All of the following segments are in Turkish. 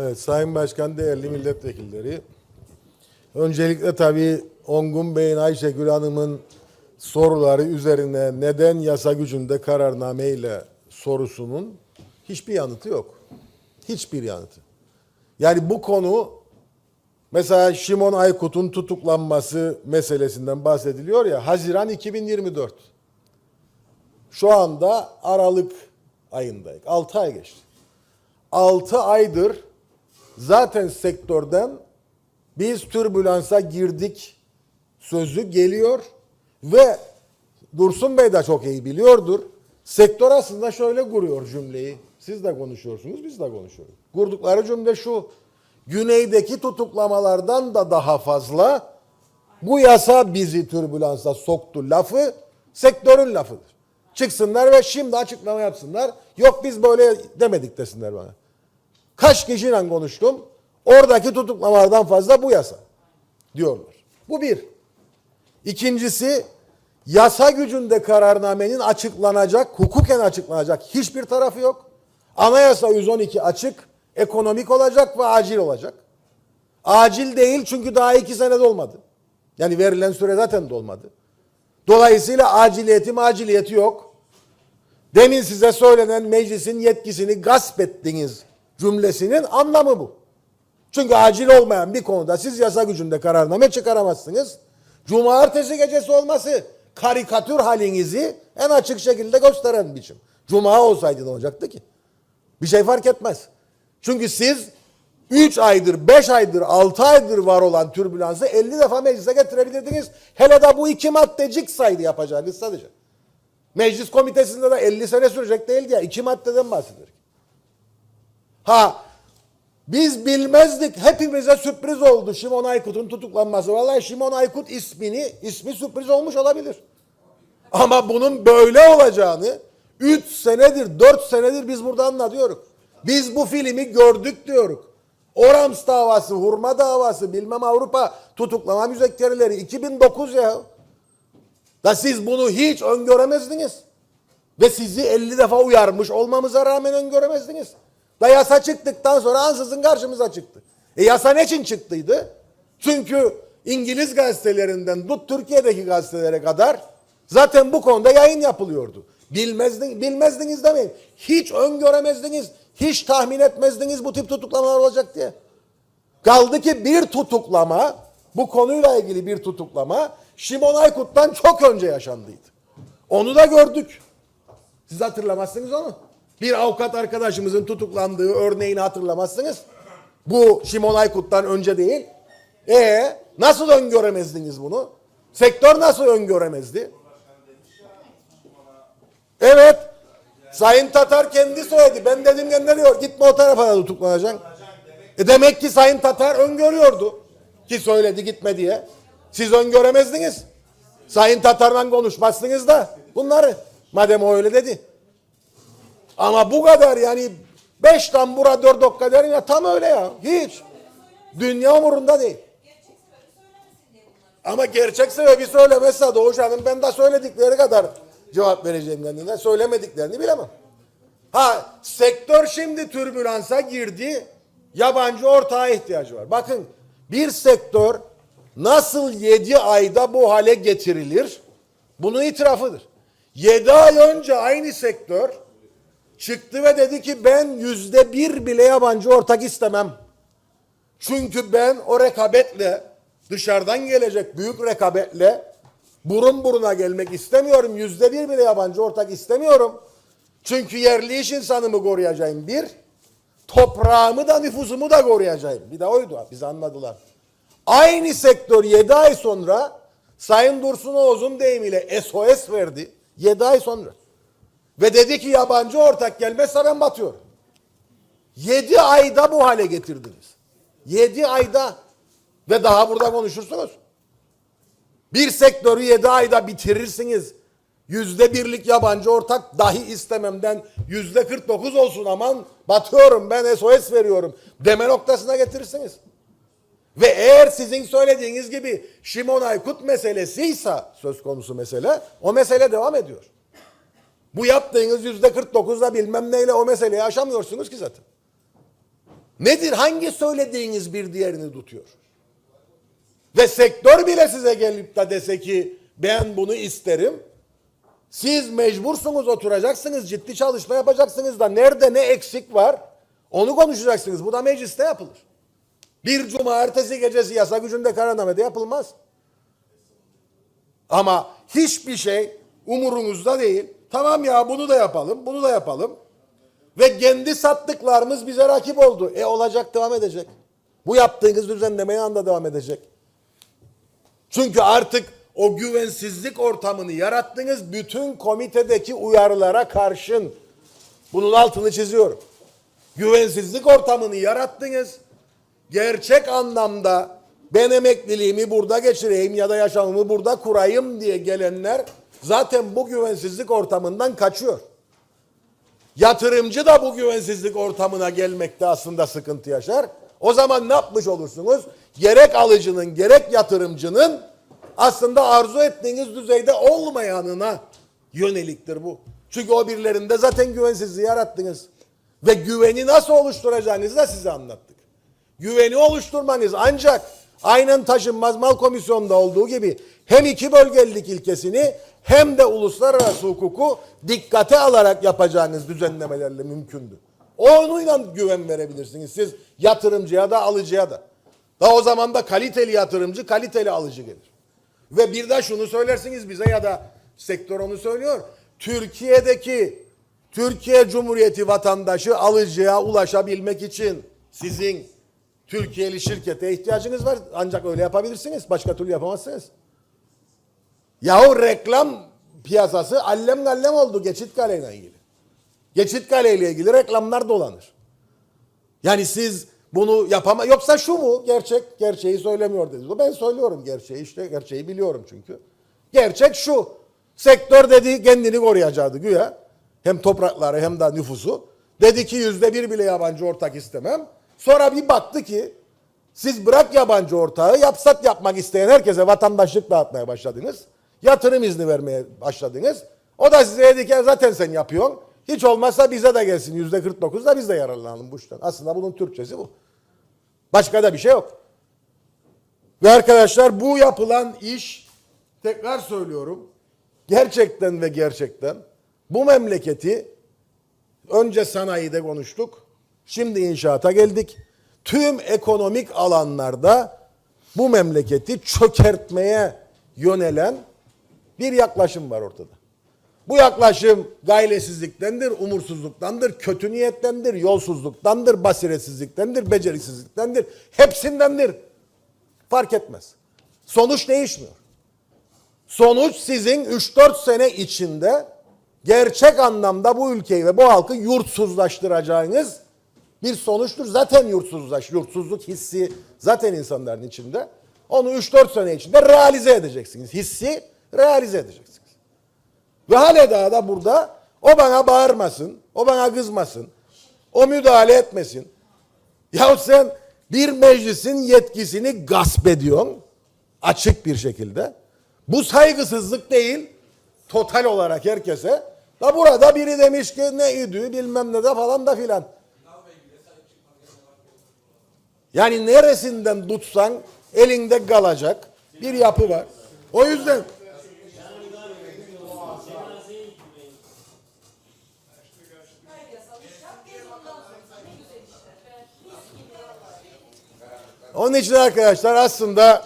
Evet, Sayın Başkan, değerli milletvekilleri. Öncelikle tabii Ongun Bey'in Ayşegül Hanım'ın soruları üzerine neden yasa gücünde kararnameyle sorusunun hiçbir yanıtı yok. Hiçbir yanıtı. Yani bu konu mesela Şimon Aykut'un tutuklanması meselesinden bahsediliyor ya Haziran 2024. Şu anda Aralık ayındayız. 6 ay geçti. 6 aydır zaten sektörden biz türbülansa girdik sözü geliyor ve Dursun Bey de çok iyi biliyordur. Sektör aslında şöyle kuruyor cümleyi. Siz de konuşuyorsunuz, biz de konuşuyoruz. Kurdukları cümle şu. Güneydeki tutuklamalardan da daha fazla bu yasa bizi türbülansa soktu lafı sektörün lafıdır. Çıksınlar ve şimdi açıklama yapsınlar. Yok biz böyle demedik desinler bana. Kaç kişiyle konuştum? Oradaki tutuklamalardan fazla bu yasa diyorlar. Bu bir. İkincisi yasa gücünde kararnamenin açıklanacak, hukuken açıklanacak hiçbir tarafı yok. Anayasa 112 açık, ekonomik olacak ve acil olacak. Acil değil çünkü daha iki senede olmadı. Yani verilen süre zaten dolmadı. Dolayısıyla aciliyeti maciliyeti yok. Demin size söylenen meclisin yetkisini gasp ettiniz cümlesinin anlamı bu. Çünkü acil olmayan bir konuda siz yasa gücünde kararname çıkaramazsınız. Cumartesi gecesi olması karikatür halinizi en açık şekilde gösteren biçim. Cuma olsaydı ne olacaktı ki? Bir şey fark etmez. Çünkü siz 3 aydır, 5 aydır, 6 aydır var olan türbülansı 50 defa meclise getirebilirdiniz. Hele de bu iki maddecik saydı yapacağınız sadece. Meclis komitesinde de 50 sene sürecek değil diye iki maddeden bahsediyor. Ha biz bilmezdik. Hepimize sürpriz oldu Şimon Aykut'un tutuklanması. Vallahi Şimon Aykut ismini, ismi sürpriz olmuş olabilir. Ama bunun böyle olacağını 3 senedir, 4 senedir biz burada anlatıyoruz. Biz bu filmi gördük diyoruz. Orams davası, hurma davası, bilmem Avrupa tutuklama müzekkereleri 2009 ya. Da siz bunu hiç öngöremezdiniz. Ve sizi 50 defa uyarmış olmamıza rağmen öngöremezdiniz. Da yasa çıktıktan sonra ansızın karşımıza çıktı. E yasa ne için çıktıydı? Çünkü İngiliz gazetelerinden tut Türkiye'deki gazetelere kadar zaten bu konuda yayın yapılıyordu. Bilmezdiniz, bilmezdiniz demeyin. Hiç öngöremezdiniz, hiç tahmin etmezdiniz bu tip tutuklamalar olacak diye. Kaldı ki bir tutuklama, bu konuyla ilgili bir tutuklama Şimon Aykut'tan çok önce yaşandıydı. Onu da gördük. Siz hatırlamazsınız onu. Bir avukat arkadaşımızın tutuklandığı örneğini hatırlamazsınız. Bu Şimon Aykut'tan önce değil. E nasıl öngöremezdiniz bunu? Sektör nasıl öngöremezdi? Evet. Sayın Tatar kendi söyledi. Ben dedim gönderiyor. Gitme o tarafa da tutuklanacaksın. E demek ki Sayın Tatar öngörüyordu. Ki söyledi gitme diye. Siz öngöremezdiniz. Sayın Tatar'la konuşmazsınız da bunları. Madem o öyle dedi. Ama bu kadar yani beş tambura dört okka derin ya tam öyle ya. Hiç. Dünya umurunda değil. Ama gerçek sebebi söylemezse Doğuş Hanım ben de söyledikleri kadar cevap vereceğim kendine. Söylemediklerini bilemem. Ha sektör şimdi türbülansa girdi. Yabancı ortağa ihtiyacı var. Bakın bir sektör nasıl yedi ayda bu hale getirilir? Bunun itirafıdır. Yedi ay önce aynı sektör çıktı ve dedi ki ben yüzde bir bile yabancı ortak istemem. Çünkü ben o rekabetle dışarıdan gelecek büyük rekabetle burun buruna gelmek istemiyorum. Yüzde bir bile yabancı ortak istemiyorum. Çünkü yerli iş insanımı koruyacağım bir. Toprağımı da nüfusumu da koruyacağım. Bir de oydu. Bizi anladılar. Aynı sektör 7 ay sonra Sayın Dursun Oğuz'un deyimiyle SOS verdi. 7 ay sonra. Ve dedi ki yabancı ortak gelmezse ben batıyorum. 7 ayda bu hale getirdiniz. 7 ayda ve daha burada konuşursunuz. Bir sektörü 7 ayda bitirirsiniz. Yüzde birlik yabancı ortak dahi istememden yüzde 49 olsun aman batıyorum ben SOS veriyorum deme noktasına getirirsiniz. Ve eğer sizin söylediğiniz gibi Şimon Aykut meselesiyse söz konusu mesele o mesele devam ediyor. Bu yaptığınız yüzde 49'la bilmem neyle o meseleyi aşamıyorsunuz ki zaten. Nedir? Hangi söylediğiniz bir diğerini tutuyor? Ve sektör bile size gelip de dese ki ben bunu isterim. Siz mecbursunuz oturacaksınız ciddi çalışma yapacaksınız da nerede ne eksik var onu konuşacaksınız. Bu da mecliste yapılır. Bir cuma ertesi gecesi yasa gücünde kararnamede yapılmaz. Ama hiçbir şey umurunuzda değil. Tamam ya bunu da yapalım, bunu da yapalım. Ve kendi sattıklarımız bize rakip oldu. E olacak devam edecek. Bu yaptığınız düzenlemeye anda devam edecek. Çünkü artık o güvensizlik ortamını yarattınız bütün komitedeki uyarılara karşın. Bunun altını çiziyorum. Güvensizlik ortamını yarattınız. Gerçek anlamda ben emekliliğimi burada geçireyim ya da yaşamımı burada kurayım diye gelenler zaten bu güvensizlik ortamından kaçıyor. Yatırımcı da bu güvensizlik ortamına gelmekte aslında sıkıntı yaşar. O zaman ne yapmış olursunuz? Gerek alıcının gerek yatırımcının aslında arzu ettiğiniz düzeyde olmayanına yöneliktir bu. Çünkü o birilerinde zaten güvensizliği yarattınız. Ve güveni nasıl oluşturacağınızı da size anlattık. Güveni oluşturmanız ancak aynen taşınmaz mal komisyonunda olduğu gibi hem iki bölgelilik ilkesini hem de uluslararası hukuku dikkate alarak yapacağınız düzenlemelerle mümkündür. Onunla güven verebilirsiniz siz yatırımcıya da alıcıya da. Da o zaman da kaliteli yatırımcı kaliteli alıcı gelir. Ve bir de şunu söylersiniz bize ya da sektör onu söylüyor. Türkiye'deki Türkiye Cumhuriyeti vatandaşı alıcıya ulaşabilmek için sizin Türkiye'li şirkete ihtiyacınız var. Ancak öyle yapabilirsiniz. Başka türlü yapamazsınız. Yahu reklam piyasası allem gallem oldu Geçit Kale ile ilgili. Geçit Kale ile ilgili reklamlar dolanır. Yani siz bunu yapama yoksa şu mu gerçek gerçeği söylemiyor dedi. Ben söylüyorum gerçeği işte gerçeği biliyorum çünkü. Gerçek şu. Sektör dedi kendini koruyacaktı güya. Hem toprakları hem de nüfusu. Dedi ki yüzde bir bile yabancı ortak istemem. Sonra bir baktı ki siz bırak yabancı ortağı yapsat yapmak isteyen herkese vatandaşlık dağıtmaya başladınız. Yatırım izni vermeye başladınız. O da size dedi ki zaten sen yapıyorsun. Hiç olmazsa bize de gelsin yüzde 49 da biz de yararlanalım bu işten. Aslında bunun Türkçesi bu. Başka da bir şey yok. Ve arkadaşlar bu yapılan iş tekrar söylüyorum gerçekten ve gerçekten bu memleketi önce sanayide konuştuk. Şimdi inşaata geldik. Tüm ekonomik alanlarda bu memleketi çökertmeye yönelen bir yaklaşım var ortada. Bu yaklaşım gaylesizliktendir, umursuzluktandır, kötü niyettendir, yolsuzluktandır, basiretsizliktendir, beceriksizliktendir. Hepsindendir. Fark etmez. Sonuç değişmiyor. Sonuç sizin 3-4 sene içinde gerçek anlamda bu ülkeyi ve bu halkı yurtsuzlaştıracağınız bir sonuçtur. Zaten yurtsuzlaş, yurtsuzluk hissi zaten insanların içinde. Onu 3-4 sene içinde realize edeceksiniz. Hissi realize edeceksiniz. Ve hala daha da burada o bana bağırmasın, o bana kızmasın, o müdahale etmesin. Ya sen bir meclisin yetkisini gasp ediyorsun açık bir şekilde. Bu saygısızlık değil, total olarak herkese. Da burada biri demiş ki ne idü bilmem ne de falan da filan. Yani neresinden tutsan elinde kalacak bir yapı var. O yüzden Onun için arkadaşlar aslında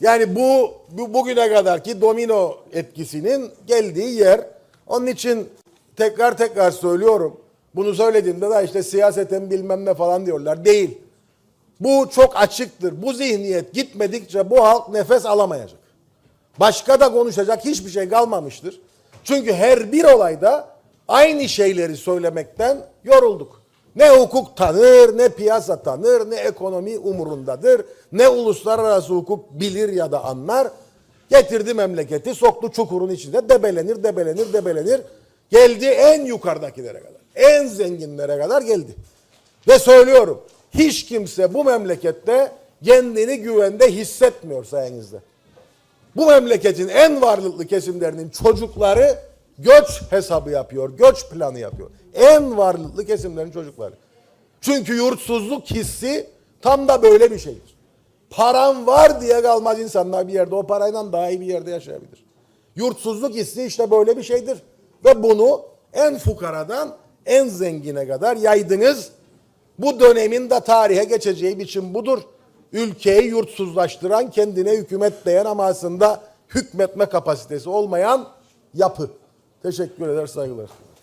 yani bu, bu bugüne kadarki domino etkisinin geldiği yer. Onun için tekrar tekrar söylüyorum. Bunu söylediğimde de işte siyaseten bilmem ne falan diyorlar. Değil. Bu çok açıktır. Bu zihniyet gitmedikçe bu halk nefes alamayacak. Başka da konuşacak hiçbir şey kalmamıştır. Çünkü her bir olayda aynı şeyleri söylemekten yorulduk. Ne hukuk tanır, ne piyasa tanır, ne ekonomi umurundadır, ne uluslararası hukuk bilir ya da anlar. Getirdi memleketi, soktu çukurun içinde, debelenir, debelenir, debelenir. Geldi en yukarıdakilere kadar, en zenginlere kadar geldi. Ve söylüyorum, hiç kimse bu memlekette kendini güvende hissetmiyor sayenizde. Bu memleketin en varlıklı kesimlerinin çocukları göç hesabı yapıyor, göç planı yapıyor. En varlıklı kesimlerin çocukları. Çünkü yurtsuzluk hissi tam da böyle bir şeydir. Paran var diye kalmaz insanlar bir yerde. O parayla daha iyi bir yerde yaşayabilir. Yurtsuzluk hissi işte böyle bir şeydir. Ve bunu en fukaradan en zengine kadar yaydınız. Bu dönemin de tarihe geçeceği biçim budur. Ülkeyi yurtsuzlaştıran, kendine hükümet diyen ama aslında hükmetme kapasitesi olmayan yapı. Teşekkür eder, saygılar.